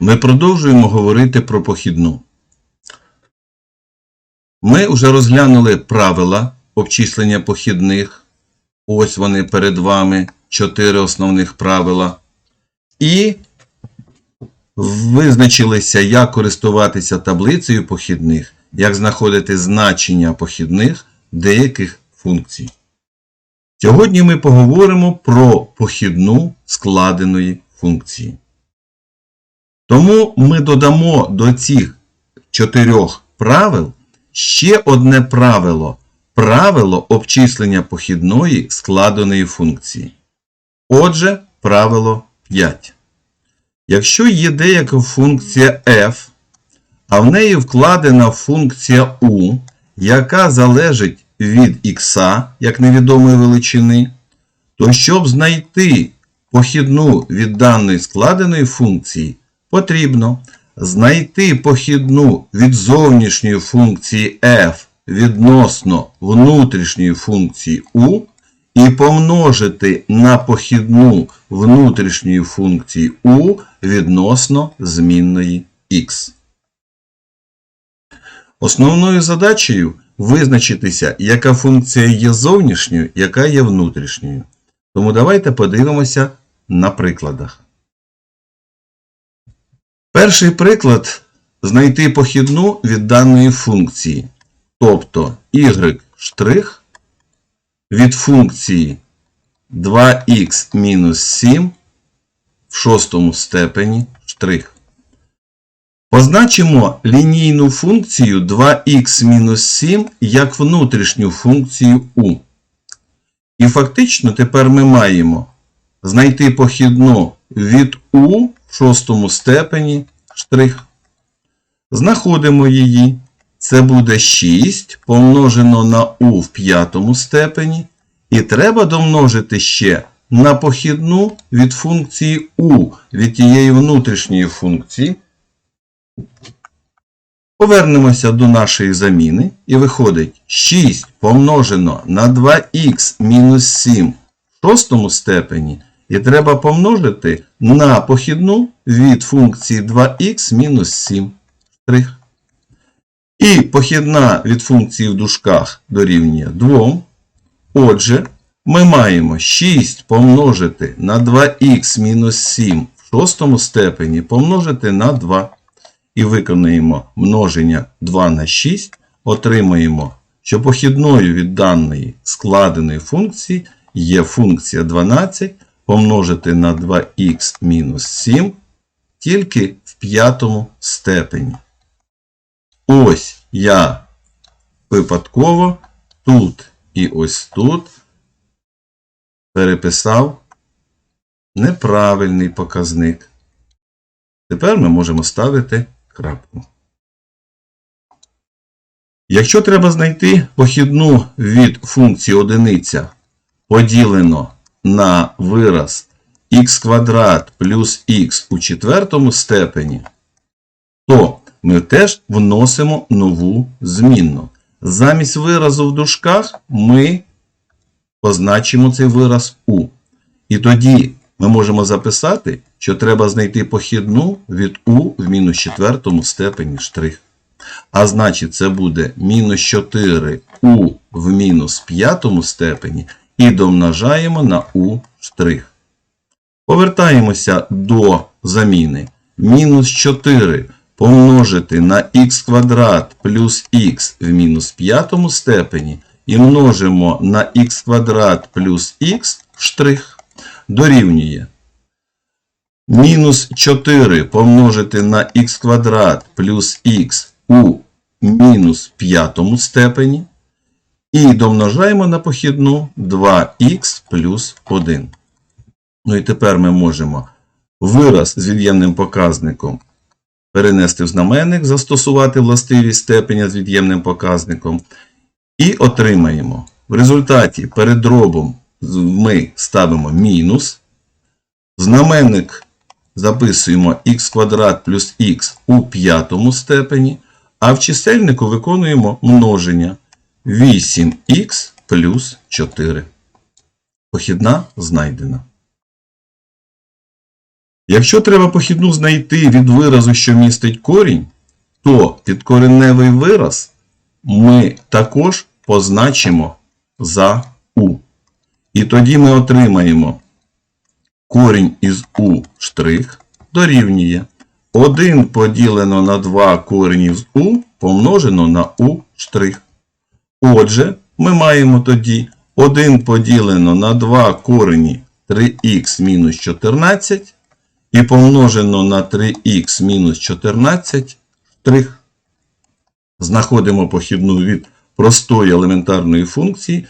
Ми продовжуємо говорити про похідну. Ми вже розглянули правила обчислення похідних. Ось вони перед вами. Чотири основних правила. І визначилися, як користуватися таблицею похідних, як знаходити значення похідних деяких функцій. Сьогодні ми поговоримо про похідну складеної функції. Тому ми додамо до цих чотирьох правил ще одне правило правило обчислення похідної складеної функції. Отже, правило 5. Якщо є деяка функція f, а в неї вкладена функція u, яка залежить від х як невідомої величини, то щоб знайти похідну від даної складеної функції, потрібно знайти похідну від зовнішньої функції f відносно внутрішньої функції u і помножити на похідну внутрішньої функції u відносно змінної x. Основною задачею визначитися, яка функція є зовнішньою, яка є внутрішньою. Тому давайте подивимося на прикладах. Перший приклад знайти похідну від даної функції. Тобто y' від функції 2х-7 в шостому степені штрих. Позначимо лінійну функцію 2х-7 як внутрішню функцію u. І фактично тепер ми маємо знайти похідну від u в шостому степені штрих. Знаходимо її. Це буде 6 помножено на u в п'ятому степені. І треба домножити ще на похідну від функції u від тієї внутрішньої функції. Повернемося до нашої заміни і виходить 6 помножено на 2х мінус 7 в шостому степені. І треба помножити на похідну від функції 2х мінус 7 штрих. І похідна від функції в дужках дорівнює 2. Отже, ми маємо 6 помножити на 2х мінус 7 в шостому степені помножити на 2. І виконуємо множення 2 на 6, отримаємо, що похідною від даної складеної функції є функція 12 помножити на 2х мінус 7 тільки в п'ятому степені. Ось я випадково тут і ось тут переписав неправильний показник. Тепер ми можемо ставити крапку. Якщо треба знайти похідну від функції одиниця поділено на вираз х квадрат плюс х у четвертому степені, то ми теж вносимо нову змінну. Замість виразу в дужках ми позначимо цей вираз u. І тоді ми можемо записати, що треба знайти похідну від u в мінус четвертому степені штрих. А значить, це буде мінус 4 u в мінус п'ятому степені і домножаємо на штрих. Повертаємося до заміни. Мінус 4 помножити на х квадрат плюс х в мінус п'ятому степені і множимо на х квадрат плюс х штрих дорівнює. Мінус 4 помножити на х квадрат плюс х у мінус п'ятому степені. І домножаємо на похідну 2х плюс 1. Ну і тепер ми можемо вираз з від'ємним показником перенести в знаменник, застосувати властивість степеня з від'ємним показником. І отримаємо. В результаті перед дробом ми ставимо мінус. Знаменник записуємо х квадрат плюс х у п'ятому степені. А в чисельнику виконуємо множення 8х плюс 4. Похідна знайдена. Якщо треба похідну знайти від виразу, що містить корінь, то підкореневий вираз ми також позначимо за у. І тоді ми отримаємо корінь із у штрих дорівнює 1 поділено на 2 корінь з у помножено на у штрих. Отже, ми маємо тоді 1 поділено на 2 корені 3х мінус 14 і помножено на 3х мінус 14 штрих. Знаходимо похідну від простої елементарної функції.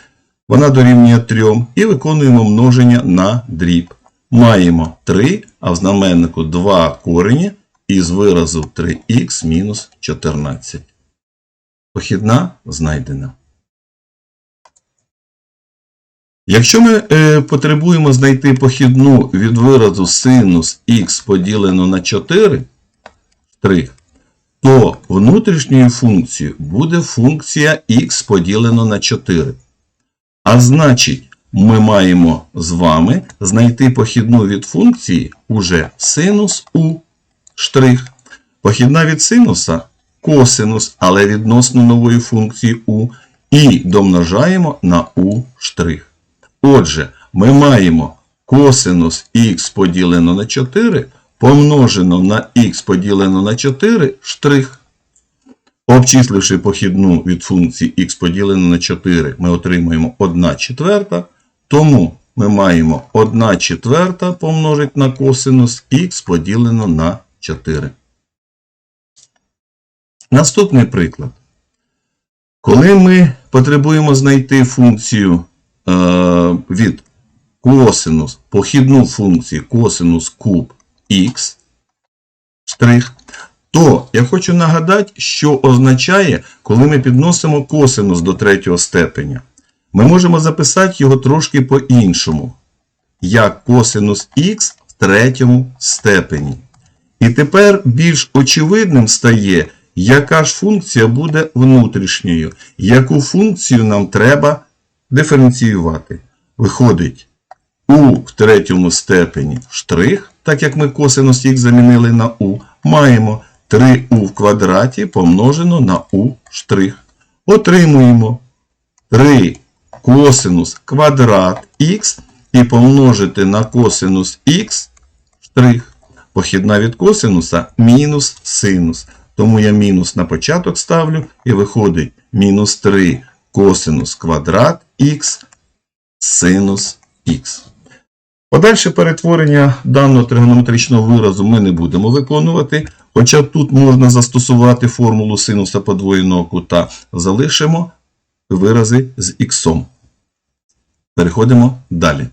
Вона дорівнює 3 і виконуємо множення на дріб. Маємо 3, а в знаменнику 2 корені із виразу 3х мінус 14. Похідна знайдена. Якщо ми е, потребуємо знайти похідну від виразу синус х поділено на 4 штрих, то внутрішньою функцією буде функція х поділено на 4. А значить, ми маємо з вами знайти похідну від функції уже синус у штрих. Похідна від синуса косинус, але відносно нової функції у, і домножаємо на у штрих. Отже, ми маємо косинус х поділено на 4 помножено на х поділено на 4 штрих. Обчисливши похідну від функції х поділено на 4, ми отримуємо 1 четверта. Тому ми маємо 1 четверта помножити на косинус х поділено на 4. Наступний приклад. Коли ми потребуємо знайти функцію від косинус, похідну функцію косинус куб х, штрих, то я хочу нагадати, що означає, коли ми підносимо косинус до третього степеня. Ми можемо записати його трошки по-іншому, як косинус х в третьому степені. І тепер більш очевидним стає, яка ж функція буде внутрішньою, яку функцію нам треба диференціювати. Виходить, у в третьому степені штрих, так як ми косинус х замінили на у, маємо 3у в квадраті помножено на у штрих. Отримуємо 3 косинус квадрат х і помножити на косинус х штрих. Похідна від косинуса мінус синус. Тому я мінус на початок ставлю і виходить мінус 3 косинус квадрат х синус х. Подальше перетворення даного тригонометричного виразу ми не будемо виконувати, хоча тут можна застосувати формулу синуса подвоєного кута. Залишимо вирази з х. Переходимо далі.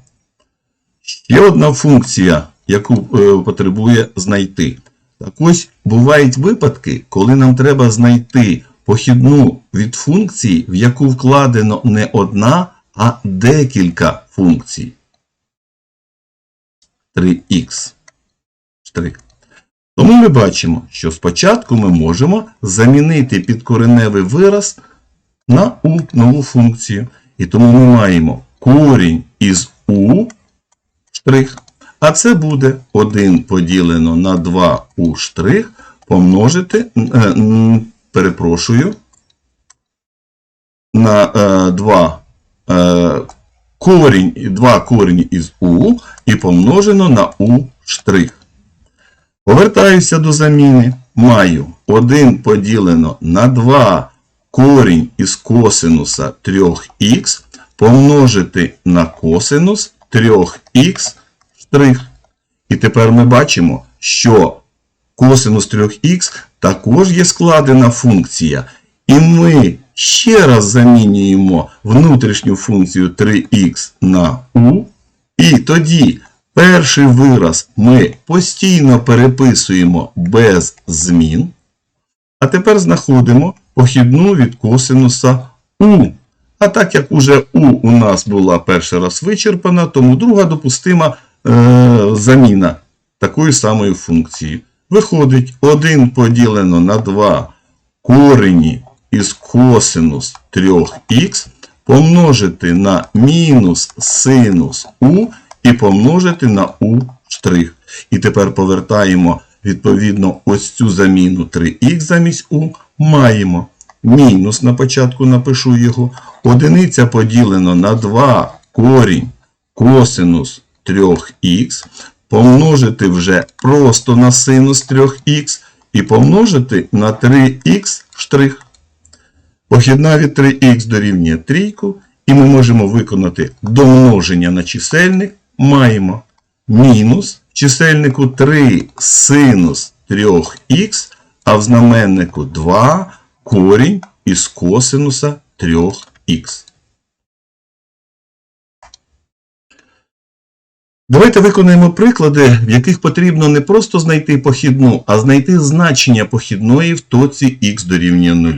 Ще одна функція, яку е, потребує знайти. Так ось бувають випадки, коли нам треба знайти похідну від функції, в яку вкладено не одна, а декілька функцій. 3х. Штрик. Тому ми бачимо, що спочатку ми можемо замінити підкореневий вираз на у нову функцію. І тому ми маємо корінь із у штрих. А це буде 1 поділено на 2 у штрих помножити, е, перепрошую, на 2 е, корінь, 2 корінь із у і помножено на у штрих. Повертаюся до заміни. Маю 1 поділено на 2 корінь із косинуса 3х помножити на косинус 3х штрих. І тепер ми бачимо, що косинус 3х також є складена функція. І ми ще раз замінюємо внутрішню функцію 3х на u. І тоді перший вираз ми постійно переписуємо без змін. А тепер знаходимо похідну від косинуса u. А так як уже u у нас була перший раз вичерпана, тому друга допустима е, заміна такою самою функцією. Виходить 1 поділено на 2 корені із косинус 3х помножити на мінус синус u і помножити на штрих. штрих. І тепер повертаємо відповідно ось цю заміну 3х замість у. Маємо мінус на початку напишу його. Одиниця поділено на 2 корінь косинус 3х. Помножити вже просто на синус 3х і помножити на 3х штрих. Похідна від 3х дорівнює трійку, і ми можемо виконати домноження на чисельник. Маємо мінус в чисельнику 3 синус 3х, а в знаменнику 2 корінь із косинуса 3х. Давайте виконаємо приклади, в яких потрібно не просто знайти похідну, а знайти значення похідної в точці х дорівнює 0.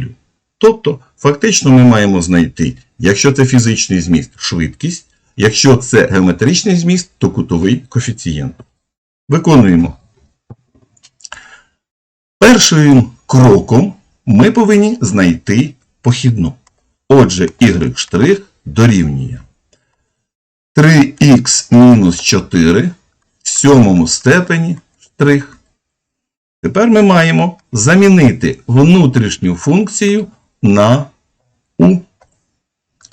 Тобто, фактично ми маємо знайти, якщо це фізичний зміст, швидкість, якщо це геометричний зміст, то кутовий коефіцієнт. Виконуємо. Першим кроком ми повинні знайти похідну. Отже, y' дорівнює 3х мінус 4 в сьомому степені штрих. Тепер ми маємо замінити внутрішню функцію на u.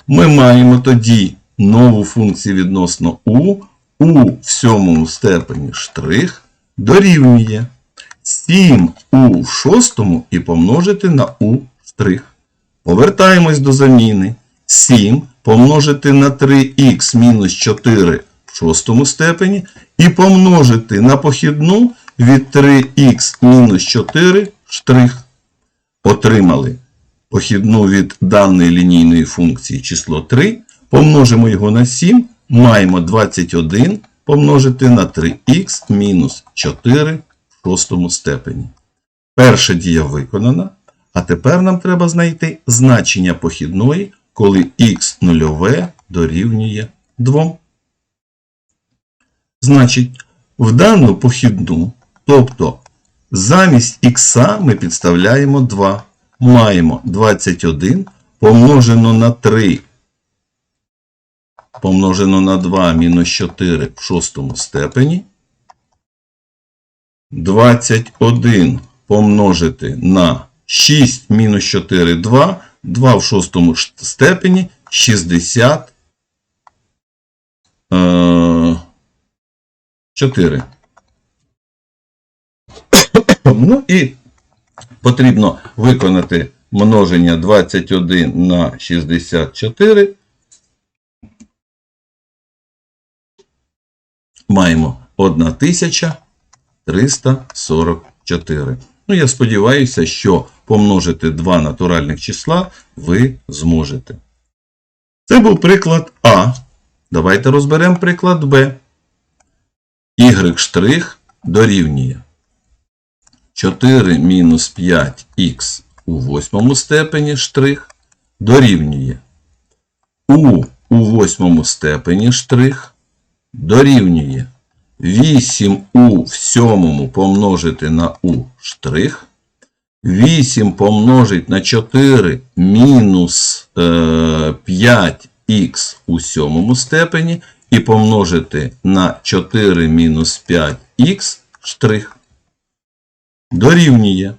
Ми маємо тоді нову функцію відносно u. u в сьомому степені штрих дорівнює 7u в шостому і помножити на u штрих. Повертаємось до заміни. 7 помножити на 3х мінус 4 в шостому степені і помножити на похідну від 3х мінус 4 штрих. Отримали похідну від даної лінійної функції число 3. Помножимо його на 7. Маємо 21 помножити на 3х мінус 4 в шостому степені. Перша дія виконана. А тепер нам треба знайти значення похідної, коли х нульове дорівнює 2. Значить, в дану похідну, тобто замість х ми підставляємо 2. Маємо 21 помножено на 3 помножено на 2 мінус 4 в шостому степені. 21 помножити на 6 мінус 4 2, 2 в шостому степені 60 е, 4. Ну і потрібно виконати множення 21 на 64. Маємо 1344. Ну, я сподіваюся, що помножити два натуральних числа ви зможете. Це був приклад А. Давайте розберемо приклад Б. Y' дорівнює 4 мінус 5х у восьмому степені штрих дорівнює у у восьмому степені штрих дорівнює 8у в сьомому помножити на у штрих. 8 помножить на 4 мінус е, 5х у сьомому степені і помножити на 4 мінус 5х штрих. Дорівнює.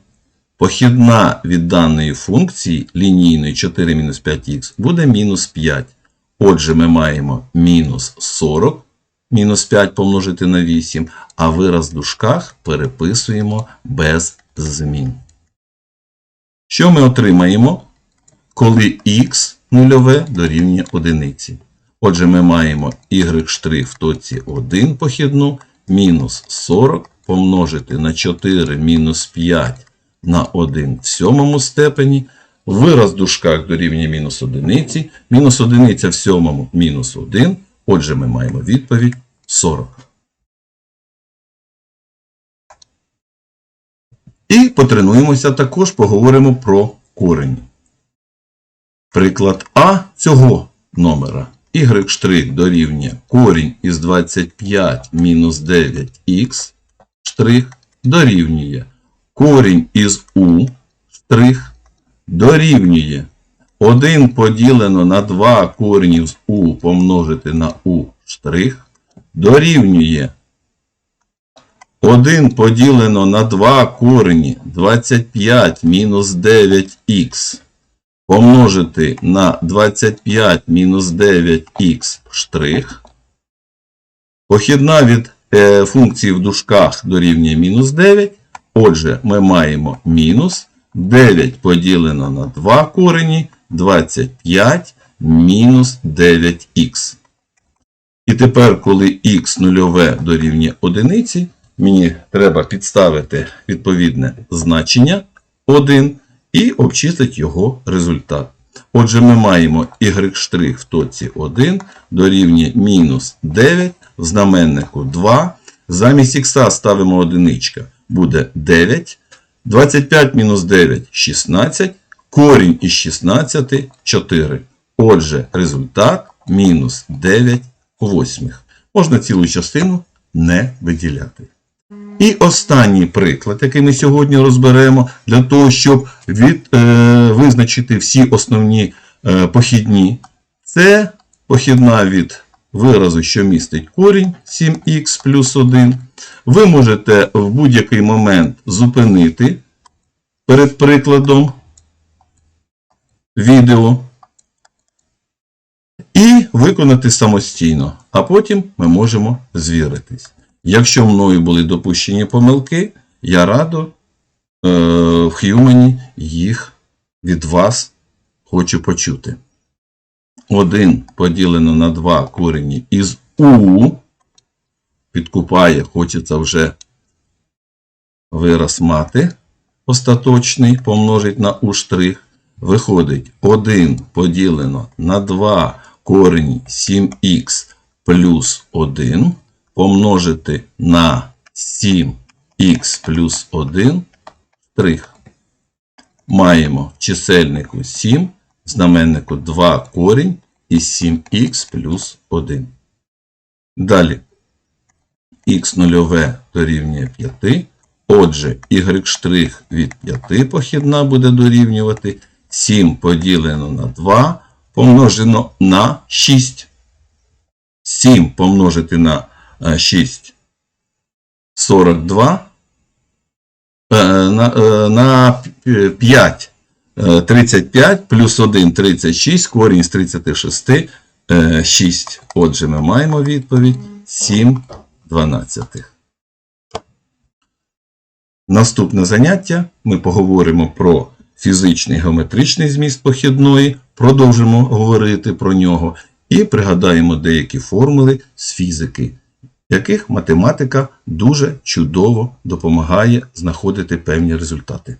Похідна від даної функції лінійної 4 мінус 5х буде мінус 5. Отже, ми маємо мінус 40 мінус 5 помножити на 8, а вираз в дужках переписуємо без змін. Що ми отримаємо, коли х нульове дорівнює одиниці? Отже, ми маємо y' в точці 1 похідну мінус 40 помножити на 4 мінус 5 на 1 в сьомому степені. Вираз в дужках дорівнює мінус одиниці. Мінус одиниця в сьомому мінус 1. Отже, ми маємо відповідь 40. І потренуємося також, поговоримо про корені. Приклад А цього номера. Y' дорівнює корінь із 25 мінус 9х штрих дорівнює корінь із у штрих дорівнює 1 поділено на 2 коренів з у помножити на у штрих дорівнює 1 поділено на 2 корені 25 мінус 9х помножити на 25 мінус 9х штрих. Похідна від е, функції в дужках дорівнює мінус 9. Отже, ми маємо мінус 9 поділено на 2 корені 25 мінус 9х. І тепер, коли х нульове дорівнює одиниці, мені треба підставити відповідне значення 1 і обчислити його результат. Отже, ми маємо y' в точці 1 дорівнює мінус 9 в знаменнику 2. Замість х ставимо одиничка. Буде 9. 25 мінус 9 16. Корінь із 16 4. Отже, результат мінус 9 восьмих. Можна цілу частину не виділяти. І останній приклад, який ми сьогодні розберемо, для того, щоб від, е, визначити всі основні е, похідні, це похідна від виразу, що містить корінь 7х плюс 1. Ви можете в будь-який момент зупинити перед прикладом відео і виконати самостійно, а потім ми можемо звіритись. Якщо мною були допущені помилки, я радо е, в Х'юмені їх від вас хочу почути. 1 поділено на 2 корені із У. Підкупає, хочеться вже вираз мати остаточний, помножить на У штрих. Виходить 1 поділено на 2 корені 7х плюс 1 помножити на 7х плюс 1 штрих. Маємо в чисельнику 7, в знаменнику 2 корінь і 7х плюс 1. Далі х нульове дорівнює 5. Отже, y' від 5 похідна буде дорівнювати 7 поділено на 2 помножено на 6. 7 помножити на 6 42 е, на, е, на 5 е, 35 плюс 1 36, корінь з 36 6. Отже, ми маємо відповідь 7 дванадцятих. Наступне заняття ми поговоримо про фізичний геометричний зміст похідної, продовжимо говорити про нього і пригадаємо деякі формули з фізики, яких математика дуже чудово допомагає знаходити певні результати.